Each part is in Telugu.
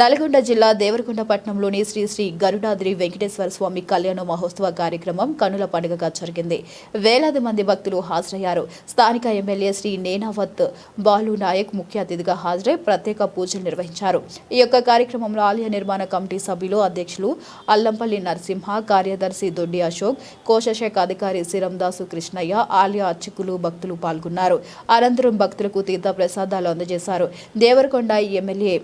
నల్గొండ జిల్లా దేవరకొండ పట్టణంలోని శ్రీ శ్రీ గరుడాద్రి వెంకటేశ్వర స్వామి కళ్యాణ మహోత్సవ కార్యక్రమం కనుల పండుగగా జరిగింది. వేలాది మంది భక్తులు హాజరయ్యారు. స్థానిక ఎమ్మెల్యే శ్రీ నేనావత్ బాలు నాయక్ ముఖ్య అతిథిగా హాజరై ప్రత్యేక పూజలు నిర్వహించారు. ఈ యొక్క కార్యక్రమంలో ఆలయ నిర్మాణ కమిటీ సభ్యులు అధ్యక్షులు అల్లంపల్లి నరసింహ కార్యదర్శి దొడ్డి అశోక్ కోశశాఖ అధికారి సిరందాసు కృష్ణయ్య ఆలయ అర్చకులు భక్తులు పాల్గొన్నారు. అనంతరం భక్తులకు తీర్థ ప్రసాదాలు అందజేశారు. దేవరకొండ ఎమ్మెల్యే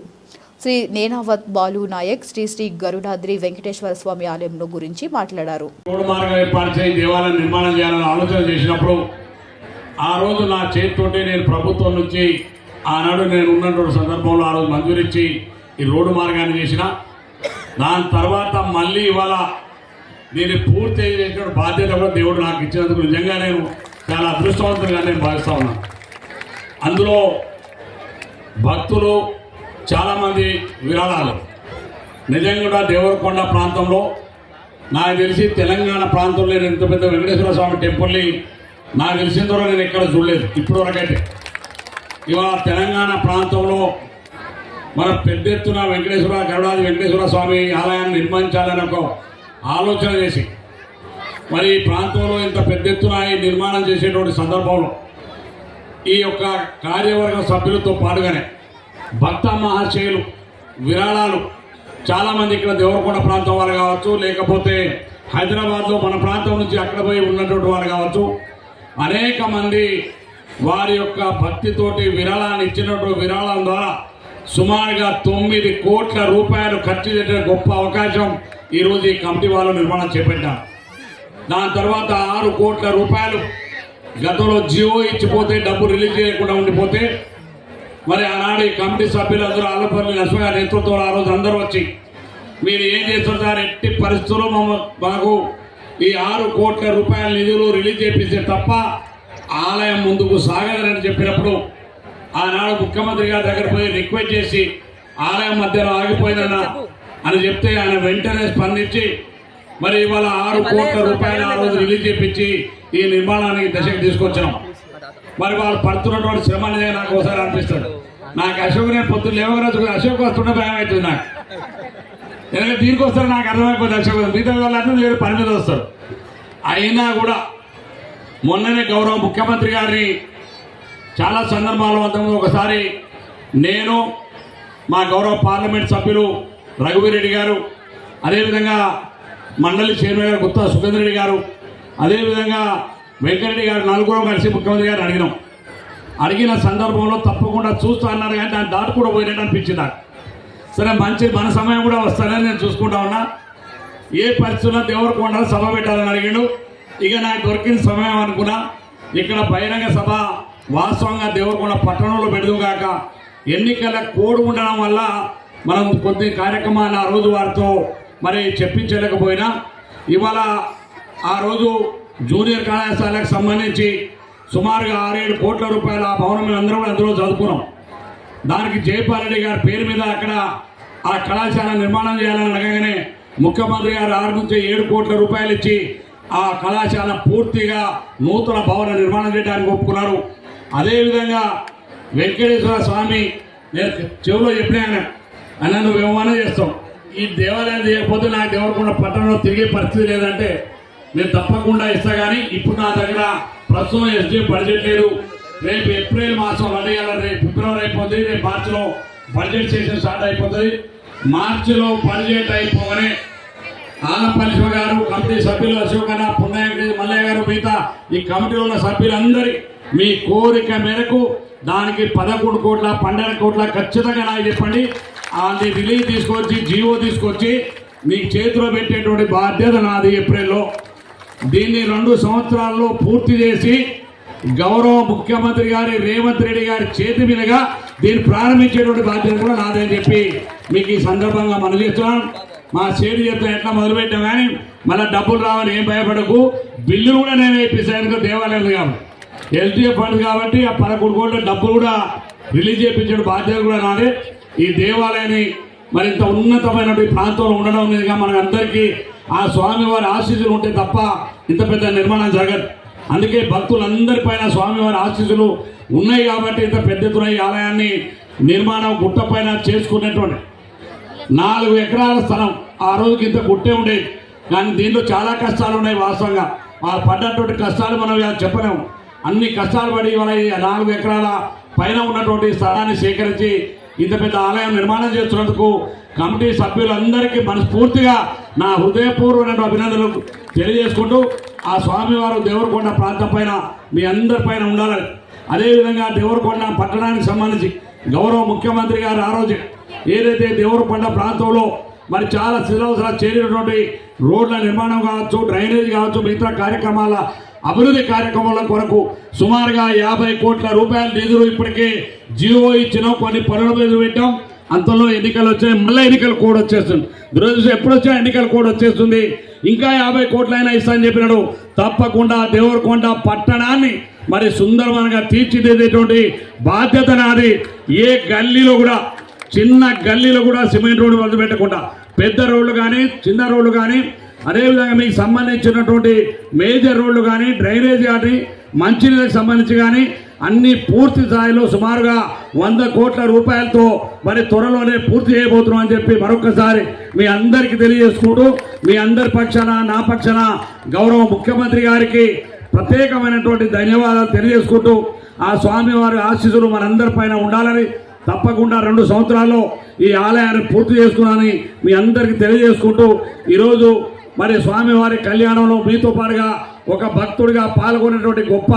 శ్రీ నేనావత్ బాలు నాయక్ శ్రీ శ్రీ గరుడాద్రి వెంకటేశ్వర స్వామి ఆలయంను గురించి మాట్లాడారు. రోడ్డు మార్గం ఏర్పాటు దేవాలయం నిర్మాణం చేయాలని ఆలోచన చేసినప్పుడు ఆ రోజు నా చేతితోటి నేను ప్రభుత్వం నుంచి ఆనాడు నేను ఉన్నటువంటి సందర్భంలో ఆ రోజు మంజూరిచ్చి ఈ రోడ్డు మార్గాన్ని చేసిన. దాని తర్వాత మళ్ళీ ఇవాళ దీన్ని పూర్తి చేసిన బాధ్యత కూడా దేవుడు నాకు ఇచ్చినందుకు నిజంగా నేను చాలా అదృష్టవంతంగా నేను భావిస్తా ఉన్నాను. అందులో భక్తులు చాలామంది విరాళాలు. నిజంగా కూడా దేవరకొండ ప్రాంతంలో నాకు తెలిసి తెలంగాణ ప్రాంతంలో నేను ఇంత పెద్ద వెంకటేశ్వర స్వామి టెంపుల్ని నాకు తెలిసిన ద్వారా నేను ఎక్కడ చూడలేదు ఇప్పటి వరకైతే ఇవాళ తెలంగాణ ప్రాంతంలో మన పెద్ద ఎత్తున వెంకటేశ్వర గరుడాది వెంకటేశ్వర స్వామి ఆలయాన్ని నిర్మించాలని ఒక ఆలోచన చేసి మరి ఈ ప్రాంతంలో ఇంత పెద్ద ఎత్తున ఈ నిర్మాణం చేసేటువంటి సందర్భంలో ఈ యొక్క కార్యవర్గ సభ్యులతో పాటుగానే భక్త మహాశయులు విరాళాలు. చాలామంది ఇక్కడ దేవరకొండ ప్రాంతం వారు కావచ్చు లేకపోతే హైదరాబాద్లో మన ప్రాంతం నుంచి అక్కడ పోయి ఉన్నటువంటి వారు కావచ్చు. అనేక మంది వారి యొక్క భక్తితోటి విరాళాన్ని ఇచ్చినటువంటి విరాళం ద్వారా సుమారుగా తొమ్మిది కోట్ల రూపాయలు ఖర్చు చేసే గొప్ప అవకాశం ఈరోజు ఈ కమిటీ వాళ్ళు నిర్మాణం చేపట్టారు. దాని తర్వాత ఆరు కోట్ల రూపాయలు గతంలో జియో ఇచ్చిపోతే డబ్బు రిలీజ్ చేయకుండా ఉండిపోతే మరి ఆనాడు ఈ కమిటీ సభ్యులందరూ ఆలపల్లి నరసింహ గారి నేతృత్వంలో ఆ రోజు అందరూ వచ్చి మీరు ఏం చేస్తుంటారు ఎట్టి పరిస్థితుల్లో మాకు ఈ ఆరు కోట్ల రూపాయల నిధులు రిలీజ్ చేపిస్తే తప్ప ఆలయం ముందుకు సాగదని చెప్పినప్పుడు ఆనాడు ముఖ్యమంత్రి గారి దగ్గర పోయి రిక్వెస్ట్ చేసి ఆలయం మధ్యలో ఆగిపోయిందన్న అని చెప్తే ఆయన వెంటనే స్పందించి మరి ఇవాళ ఆరు కోట్ల రూపాయలు ఆ రోజు రిలీజ్ చేపించి ఈ నిర్మాణానికి దశకు తీసుకొచ్చాం మరి వాళ్ళు పడుతున్నటువంటి శ్రమ అనేది నాకు ఒకసారి అనిపిస్తుంది. నాకు అశోక్ నేను పొద్దున్న లేవగానే అశోక్ వస్తుంటే భయం అవుతుంది నాకు. ఎందుకంటే దీనికి వస్తారు నాకు అర్థమైపోతుంది అశోక్ మిగతా వాళ్ళందరూ వేరే పని మీద వస్తారు. అయినా కూడా మొన్ననే గౌరవ ముఖ్యమంత్రి గారిని చాలా సందర్భాల వద్ద ఒకసారి నేను మా గౌరవ పార్లమెంట్ సభ్యులు రఘువీరెడ్డి గారు అదేవిధంగా మండలి చైర్మన్ గారు గుత్తా సుఖేంద్ర రెడ్డి గారు అదేవిధంగా వెంకరెడ్డి గారు నలుగురు కలిసి ముఖ్యమంత్రి గారు అడిగినాం. అడిగిన సందర్భంలో తప్పకుండా చూస్తా అన్నారు కానీ దాన్ని దాటి కూడా పోయినట్టు అనిపించింది సరే మంచి మన సమయం కూడా వస్తానని నేను చూసుకుంటా ఉన్నా. ఏ పరిస్థితుల్లో దేవరకొండ సభ పెట్టాలని అడిగాడు. ఇక నాకు దొరికిన సమయం అనుకున్నా. ఇక్కడ బహిరంగ సభ వాస్తవంగా దేవరకొండ పట్టణంలో పెడదు కాక ఎన్నికల కోడ్ ఉండడం వల్ల మనం కొద్ది కార్యక్రమాలు ఆ రోజు వారితో మరి చెప్పించలేకపోయినా. ఇవాళ ఆ రోజు జూనియర్ కళాశాలకు సంబంధించి సుమారుగా ఆరేడు కోట్ల రూపాయల ఆ భవనం మేము అందరం కూడా అందులో చదువుకున్నాం. దానికి జయపాల్ రెడ్డి గారి పేరు మీద అక్కడ ఆ కళాశాల నిర్మాణం చేయాలని అనగానే ముఖ్యమంత్రి గారు ఆరు నుంచి ఏడు కోట్ల రూపాయలు ఇచ్చి ఆ కళాశాల పూర్తిగా నూతన భవన నిర్మాణం చేయడానికి ఒప్పుకున్నారు. అదేవిధంగా వెంకటేశ్వర స్వామి నేను చెవిలో చెప్పినా అన్న నువ్వు ఏమన్నా చేస్తాం ఈ దేవాలయం చేయకపోతే నాకు దేవరకొండ పట్టణంలో తిరిగే పరిస్థితి లేదంటే నేను తప్పకుండా ఇస్తా కానీ ఇప్పుడు నా దగ్గర ప్రస్తుతం ఎస్డీ బడ్జెట్ లేదు. రేపు ఏప్రిల్ మాసం రెడీ రేపు ఫిబ్రవరి అయిపోతుంది రేపు మార్చిలో బడ్జెట్ సెషన్ స్టార్ట్ అయిపోతుంది మార్చిలో బడ్జెట్ అయిపోగానే ఆనపల్లి శివ గారు కమిటీ సభ్యులు అశోకన్న పుణ్యానికి మల్లయ్య గారు మిగతా ఈ కమిటీలో ఉన్న సభ్యులందరి మీ కోరిక మేరకు దానికి పదకొండు కోట్ల పన్నెండు కోట్ల ఖచ్చితంగా నాకు చెప్పండి. అది రిలీజ్ తీసుకొచ్చి జీవో తీసుకొచ్చి మీ చేతిలో పెట్టేటువంటి బాధ్యత నాది ఏప్రిల్లో. దీన్ని రెండు సంవత్సరాల్లో పూర్తి చేసి గౌరవ ముఖ్యమంత్రి గారి రేవంత్ రెడ్డి గారి చేతి మీదుగా దీన్ని ప్రారంభించేటువంటి బాధ్యత కూడా నాదని చెప్పి మీకు ఈ సందర్భంగా మనం చేస్తున్నాం మా చేతి చేత ఎట్లా మొదలుపెట్టాం కానీ మళ్ళీ డబ్బులు రావని ఏం భయపడకు. బిల్లు కూడా నేను వేయించాను దేవాలయం కాబట్టి. ఎల్టీఎఫ్ ఫండ్ కాబట్టి ఆ పదకొండు కోట్ల డబ్బులు కూడా రిలీజ్ చేయించడం బాధ్యత కూడా నాదే. ఈ దేవాలయాన్ని మరింత ఉన్నతమైనటువంటి ప్రాంతంలో ఉండడం మీదుగా మనందరికీ ఆ స్వామివారి ఆశీస్సులు ఉంటే తప్ప ఇంత పెద్ద నిర్మాణం జరగదు. అందుకే భక్తులందరిపైన స్వామివారి ఆశీస్సులు ఉన్నాయి కాబట్టి ఇంత పెద్ద ఎత్తున ఈ ఆలయాన్ని నిర్మాణం గుట్టపైన చేసుకునేటువంటి నాలుగు ఎకరాల స్థలం ఆ రోజుకి ఇంత గుట్టే ఉండేది. కానీ దీంట్లో చాలా కష్టాలు ఉన్నాయి వాస్తవంగా. వాళ్ళు పడ్డటువంటి కష్టాలు మనం చెప్పలేము. అన్ని కష్టాలు పడి ఇవాళ నాలుగు ఎకరాల పైన ఉన్నటువంటి స్థలాన్ని సేకరించి ఇంత పెద్ద ఆలయం నిర్మాణం చేస్తున్నందుకు కమిటీ సభ్యులందరికీ మనస్ఫూర్తిగా నా హృదయపూర్వమైన అభినందనలు తెలియజేసుకుంటూ ఆ స్వామివారు దేవరకొండ ప్రాంతం పైన మీ అందరి పైన ఉండాలని. అదేవిధంగా దేవరకొండ పట్టణానికి సంబంధించి గౌరవ ముఖ్యమంత్రి గారు ఆ రోజు ఏదైతే దేవరకొండ ప్రాంతంలో మరి చాలా శిథిలావసరాలు చేరినటువంటి రోడ్ల నిర్మాణం కావచ్చు డ్రైనేజ్ కావచ్చు మిగతా కార్యక్రమాల అభివృద్ధి కార్యక్రమాల కొరకు సుమారుగా యాభై కోట్ల రూపాయల నిధులు ఇప్పటికే జియో ఇచ్చిన. కొన్ని పనుల మీద పెట్టాం. అంతలో ఎన్నికలు వచ్చాయి. మళ్ళీ ఎన్నికలు కోడ్ వచ్చేస్తుంది. దురదృష్టం ఎప్పుడు వచ్చినా ఎన్నికల కోడ్ వచ్చేస్తుంది. ఇంకా యాభై కోట్లైనా ఇస్తానని చెప్పినాడు. తప్పకుండా దేవరకొండ పట్టణాన్ని మరి సుందరవనంగా తీర్చిదిద్దేటువంటి బాధ్యత నాది. ఏ గల్లీలో కూడా చిన్న గల్లీలో కూడా సిమెంట్ రోడ్డు వదిలిపెట్టకుండా పెద్ద రోడ్లు కానీ చిన్న రోడ్లు కానీ అదేవిధంగా మీకు సంబంధించినటువంటి మేజర్ రోడ్లు కానీ డ్రైనేజ్ కానీ మంచినీళ్ళకి సంబంధించి కానీ అన్ని పూర్తి స్థాయిలో సుమారుగా వంద కోట్ల రూపాయలతో మరి త్వరలోనే పూర్తి చేయబోతున్నాం అని చెప్పి మరొకసారి మీ అందరికీ తెలియజేసుకుంటూ మీ అందరి పక్షాన నా పక్షాన గౌరవ ముఖ్యమంత్రి గారికి ప్రత్యేకమైనటువంటి ధన్యవాదాలు తెలియజేసుకుంటూ ఆ స్వామివారి ఆశీస్సులు మనందరి పైన ఉండాలని తప్పకుండా రెండు సంవత్సరాల్లో ఈ ఆలయాన్ని పూర్తి చేసుకున్నానని మీ అందరికీ తెలియజేసుకుంటూ ఈరోజు మరి స్వామివారి కళ్యాణంలో మీతో పాటుగా ఒక భక్తుడిగా పాల్గొనేటువంటి గొప్ప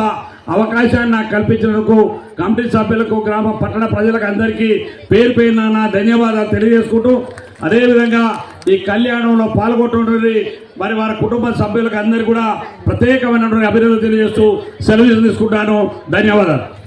అవకాశాన్ని నాకు కల్పించినందుకు కమిటీ సభ్యులకు గ్రామ పట్టణ ప్రజలకు అందరికీ పేరు పేరున నా ధన్యవాదాలు తెలియజేసుకుంటూ అదేవిధంగా ఈ కళ్యాణంలో పాల్గొంటున్నటువంటి మరి వారి కుటుంబ సభ్యులకు అందరికీ కూడా ప్రత్యేకమైనటువంటి అభివృద్ధి తెలియజేస్తూ సెలవు తీసుకుంటాను. ధన్యవాదాలు.